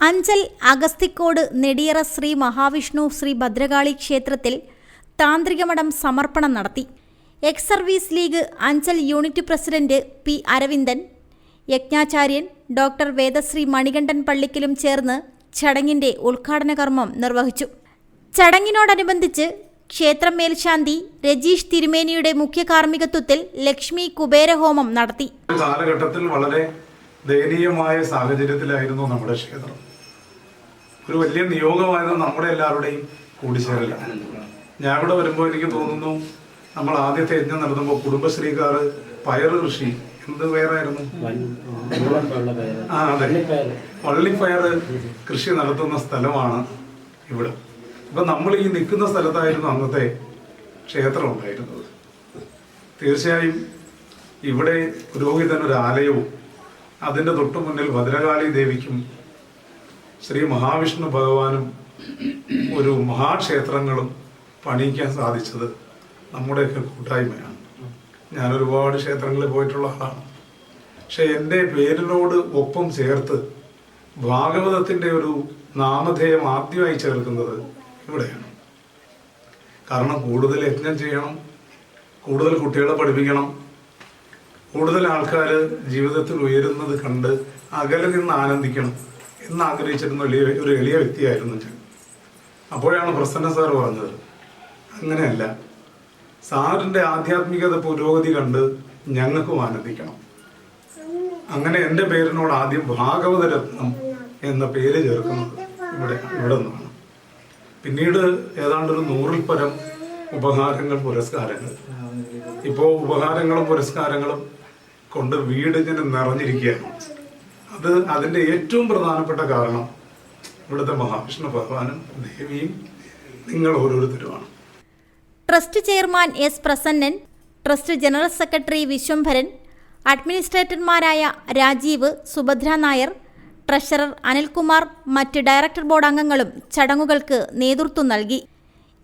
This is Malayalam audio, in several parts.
അഞ്ചൽ അഗസ്തിക്കോട് നെടിയറ ശ്രീ മഹാവിഷ്ണു ശ്രീ ഭദ്രകാളി ക്ഷേത്രത്തിൽ താന്ത്രികമഠം സമർപ്പണം നടത്തി. Ex service league Anchal unit president P Aravindan യജ്ഞാചാര്യൻ doctor Vedasree Manikandan പള്ളിക്കലും ചേർന്ന് ചടങ്ങിന്റെ ഉദ്ഘാടന കർമ്മം നിർവഹിച്ചു. ചടങ്ങിനോടനുബന്ധിച്ച് ക്ഷേത്രം മേൽശാന്തി രജീഷ് തിരുമേനിയുടെ മുഖ്യ കാർമ്മികത്വത്തിൽ ലക്ഷ്മി കുബേരഹോമം നടത്തി. കാലഘട്ടത്തിൽ വളരെ ദയനീയമായ സാഹചര്യത്തിലായിരുന്നു നമ്മുടെ ക്ഷേത്രം. ഒരു വലിയ നിയോഗമായിരുന്നു നമ്മുടെ എല്ലാവരുടെയും കൂടിച്ചേരലാണ്. ഞാൻ ഇവിടെ വരുമ്പോൾ എനിക്ക് തോന്നുന്നു നമ്മൾ ആദ്യത്തെ യജ്ഞം നടത്തുമ്പോൾ കുടുംബശ്രീക്കാർ പയർ കൃഷി എന്ത് പയറായിരുന്നു? ആ അതെ. വള്ളിപ്പയർ കൃഷി നടത്തുന്ന സ്ഥലമാണ് ഇവിടെ. ഇപ്പൊ നമ്മൾ ഈ നിൽക്കുന്ന സ്ഥലത്തായിരുന്നു അന്നത്തെ ക്ഷേത്രം ഉണ്ടായിരുന്നത്. തീർച്ചയായും ഇവിടെ പുരോഹിതൻ ഒരു ആലയവും അതിന്റെ തൊട്ടു മുന്നിൽ ഭദ്രകാളി ദേവിക്കും ശ്രീ മഹാവിഷ്ണു ഭഗവാനും ഒരു മഹാക്ഷേത്രങ്ങളും പണിയിക്കാൻ സാധിച്ചത് നമ്മുടെയൊക്കെ കൂട്ടായ്മയാണ്. ഞാൻ ഒരുപാട് ക്ഷേത്രങ്ങളിൽ പോയിട്ടുള്ള ആളാണ്. പക്ഷെ എന്റെ പേരിനോട് ഒപ്പം ചേർത്ത് ഭാഗവതത്തിന്റെ ഒരു നാമധേയം ആദ്യമായി ചേർക്കുന്നത് ഇവിടെയാണ്. കാരണം കൂടുതൽ യജ്ഞം ചെയ്യണം കൂടുതൽ കുട്ടികളെ പഠിപ്പിക്കണം കൂടുതൽ ആൾക്കാർ ജീവിതത്തിൽ ഉയരുന്നത് കണ്ട് അകലെ നിന്ന് ആനന്ദിക്കണം എന്ന് ആഗ്രഹിച്ചിരുന്ന വലിയ ഒരു എളിയ വ്യക്തിയായിരുന്നു ഞാൻ. അപ്പോഴാണ് പ്രസന്ന സാർ പറഞ്ഞത് അങ്ങനെയല്ല സാറിന്റെ ആധ്യാത്മികത പുരോഗതി കണ്ട് ഞങ്ങൾക്കും ആനന്ദിക്കണം. അങ്ങനെ എന്റെ പേരിനോട് ആദ്യം ഭാഗവത രത്നം എന്ന പേര് ചേർക്കുന്നത് ഇവിടെ ഇവിടെ നിന്നാണ്. പിന്നീട് ഏതാണ്ട് ഒരു നൂറിൽ പരം ഉപഹാരങ്ങൾ പുരസ്കാരങ്ങൾ. ഇപ്പോൾ ഉപഹാരങ്ങളും പുരസ്കാരങ്ങളും കൊണ്ട് വീട് ഇങ്ങനെ നിറഞ്ഞിരിക്കുകയാണ്. അത് അതിന്റെ ഏറ്റവും പ്രധാനപ്പെട്ട കാരണം ഇവിടുത്തെ മഹാവിഷ്ണു ഭഗവാനും ദേവിയും നിങ്ങൾ ഓരോരുത്തരുമാണ്. Trust chairman S Prasannan trust general secretary Vishwambharan അഡ്മിനിസ്ട്രേറ്റർമാരായ Rajeev Subhadra Nair treasurer Anilkumar മറ്റ് ഡയറക്ടർ ബോർഡ് അംഗങ്ങളും ചടങ്ങുകൾക്ക് നേതൃത്വം നൽകി.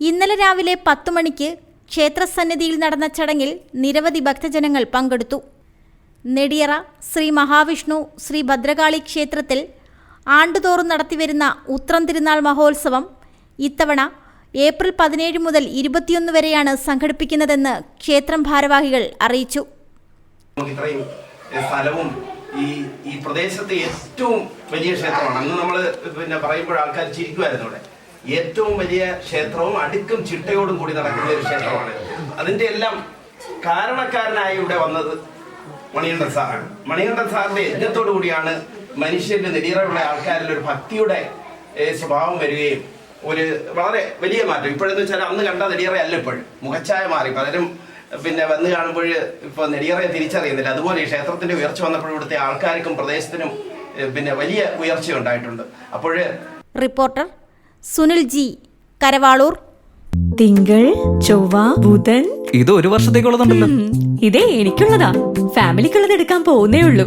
ഇന്നലെ രാവിലെ പത്തു മണിക്ക് ക്ഷേത്രസന്നിധിയിൽ നടന്ന ചടങ്ങിൽ നിരവധി ഭക്തജനങ്ങൾ പങ്കെടുത്തു. നെടിയറ ശ്രീ മഹാവിഷ്ണു ശ്രീ ഭദ്രകാളി ക്ഷേത്രത്തിൽ ആണ്ടുതോറും നടത്തിവരുന്ന ഉത്രം തിരുനാൾ മഹോത്സവം ഇത്തവണ ഏപ്രിൽ പതിനേഴ് മുതൽ ഇരുപത്തിയൊന്ന് വരെയാണ് സംഘടിപ്പിക്കുന്നതെന്ന് ക്ഷേത്രം ഭാരവാഹികൾ അറിയിച്ചു. ഇത്രയും സ്ഥലവും ഈ ഈ പ്രദേശത്തെ ഏറ്റവും വലിയ ക്ഷേത്രമാണ്. അന്ന് നമ്മൾ പിന്നെ പറയുമ്പോൾ ആൾക്കാർ ചിരിക്കുമായിരുന്നു ഇവിടെ ഏറ്റവും വലിയ ക്ഷേത്രവും അടുക്കും ചിട്ടയോടും കൂടി നടക്കുന്ന ഒരു ക്ഷേത്രമാണ്. അതിന്റെ എല്ലാം കാരണക്കാരനായി ഇവിടെ വന്നത് മണികണ്ഠൻ സാറാണ്. മണികണ്ഠൻ സാറിന്റെ യജ്ഞത്തോടു കൂടിയാണ് മനുഷ്യന്റെ നിരീറയുള്ള ആൾക്കാരിൽ ഒരു ഭക്തിയുടെ സ്വഭാവം വരികയും ഒരു വളരെ വലിയ മാറ്റം. ഇപ്പോഴെന്ന് വെച്ചാൽ അന്ന് കണ്ട നെടിയറ അല്ല ഇപ്പോഴും. മുഖച്ഛായ മാറി. പലരും പിന്നെ വന്ന് കാണുമ്പോൾ ഇപ്പൊ നെടിയറയെ തിരിച്ചറിയുന്നില്ല. അതുപോലെ ഈ ക്ഷേത്രത്തിന്റെ ഉയർച്ച വന്നപ്പോൾ ഇവിടുത്തെ ആൾക്കാർക്കും പ്രദേശത്തിനും പിന്നെ വലിയ ഉയർച്ച ഉണ്ടായിട്ടുണ്ട്. അപ്പോൾ റിപ്പോർട്ടർ സുനിൽ ജി കരവാളൂർ. തിങ്കൾ ചൊവ്വ ബുധൻ. ഇത് ഒരു വർഷത്തേക്കുള്ളതുണ്ടല്ലോ ഇതേ എനിക്കുള്ളതാ. ഫാമിലിക്കുള്ളത് എടുക്കാൻ പോകുന്നേ ഉള്ളൂ.